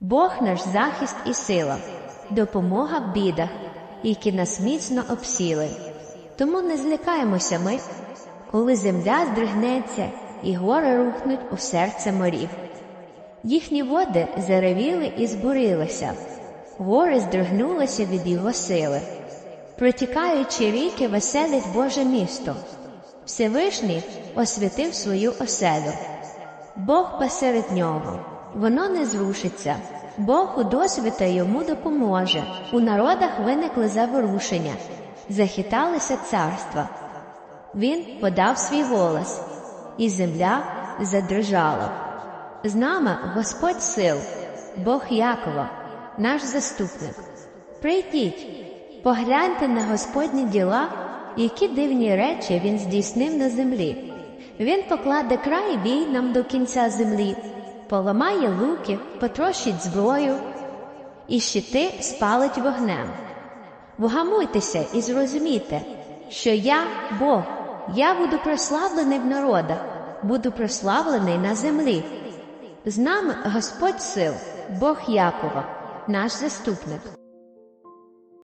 Бог наш захист і сила, допомога в бідах, які нас міцно обсіли. Тому не злякаємося ми, коли земля здригнеться і гори рухнуть у серце морів. Їхні води заревіли і збурилися, гори здригнулися від його сили. Протікаючи ріки, веселить Боже місто. Всевишній освятив свою оселю. Бог посеред нього, воно не зрушиться. Бог у досвіта йому допоможе. У народах виникли заворушення, захиталися царства. Він подав свій голос, і земля задрижала. З нами Господь сил, Бог Якова, наш заступник. Прийдіть, погляньте на Господні діла, які дивні речі Він здійснив на землі. Він покладе край війнам до кінця землі, поламає луки, потрощить зброю, і щити спалить вогнем. Вгамуйтеся і зрозумійте, що я Бог, я буду прославлений в народах, буду прославлений на землі. З нами Господь сил, Бог Якова, наш заступник.